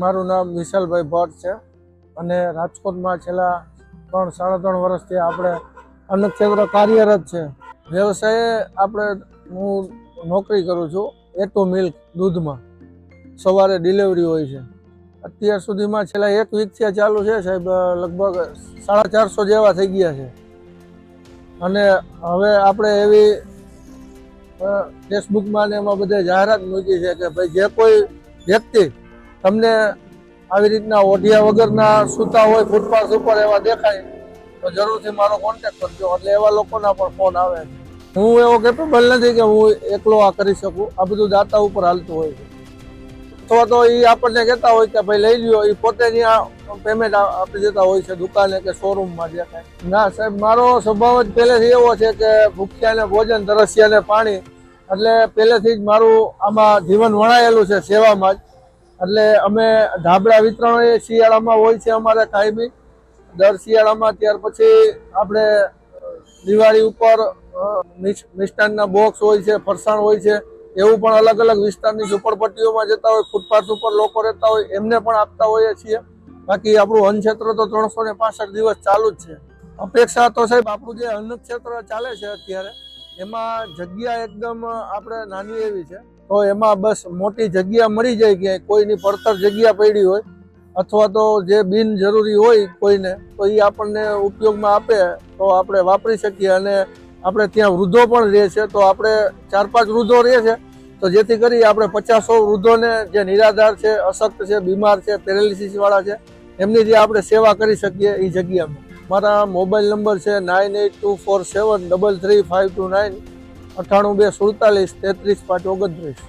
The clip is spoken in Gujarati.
મારું નામ વિશાલભાઈ ભટ્ટ છે અને રાજકોટમાં છેલ્લા ત્રણ, સાડા ત્રણ વર્ષથી આપણે અન્ન ક્ષેત્ર કાર્યરત છે. વ્યવસાય આપણે હું નોકરી કરું છું એટો મિલ્ક દૂધમાં. સવારે ડિલિવરી હોય છે. અત્યાર સુધીમાં છેલ્લા એક વીકથી ચાલુ છે સાહેબ, લગભગ સાડા ચારસો જેવા થઈ ગયા છે. અને હવે આપણે એવી ફેસબુકમાં ને એમાં બધે જાહેરાત મૂકી છે કે ભાઈ જે કોઈ વ્યક્તિ તમને આવી રીતના ઓઢિયા વગરના સૂતા હોય, ફૂટપાથ ઉપર એવા દેખાય, તો જરૂરથી મારો કોન્ટેક કરજો. એટલે એવા લોકોના પણ ફોન આવે હું એવો કેપેબલ નથી કે હું એકલો આ કરી શકું. આ બધું દાતા ઉપર હાલતું હોય છે. અથવા તો એ આપણને કહેતા હોય કે ભાઈ લઈ લ્યો એ પોતે ત્યાં પેમેન્ટ આપી દેતા હોય છે દુકાને કે શોરૂમમાં જે કાંઈ. ના સાહેબ, મારો સ્વભાવ જ પહેલેથી એવો છે કે ભૂખ્યાને ભોજન તરસ્યાને પાણી. એટલે પહેલેથી જ મારું આમાં જીવન વણાયેલું છે સેવામાં જ. એટલે અમે ધાબળા વિતરણ એ શિયાળામાં હોય છે અમારે કાયમી. દર શિયાળામાં ત્યાર પછી આપણે દિવાળી ઉપર મિષ્ટાનના બોક્સ હોય છે, ફરસાણ હોય છે, એવું પણ અલગ અલગ વિસ્તારની ઝુંપડપટ્ટીઓમાં જતા હોય, ફૂટપાથ ઉપર લોકો રહેતા હોય, એમને પણ આપતા હોઈએ છીએ. બાકી આપણું અન્ન ક્ષેત્ર તો ત્રણસો ને પાસઠ દિવસ ચાલુ જ છે. અપેક્ષા તો સાહેબ આપણું જે અન્ન ક્ષેત્ર ચાલે છે અત્યારે એમાં જગ્યા એકદમ આપણે નાની એવી છે. તો એમાં બસ મોટી જગ્યા મળી જાય કે કોઈની પડતર જગ્યા પડી હોય, અથવા તો જે બિનજરૂરી હોય કોઈને, તો એ આપણને ઉપયોગમાં આપે, તો આપણે વાપરી શકીએ. અને આપણે ત્યાં વૃદ્ધો પણ રહે છે, તો આપણે ચાર પાંચ વૃદ્ધો રહે છે, તો જેથી કરી આપણે પચાસો વૃદ્ધોને જે નિરાધાર છે, અશક્ત છે, બીમાર છે પેરેલિસિસવાળા છે, એમની જે આપણે સેવા કરી શકીએ એ જગ્યામાં. મારા મોબાઈલ નંબર છે nine eight two four seven double three five two nine અઠ્ઠાણું બે સુડતાલીસ તેત્રીસ પાંચ ઓગણત્રીસ.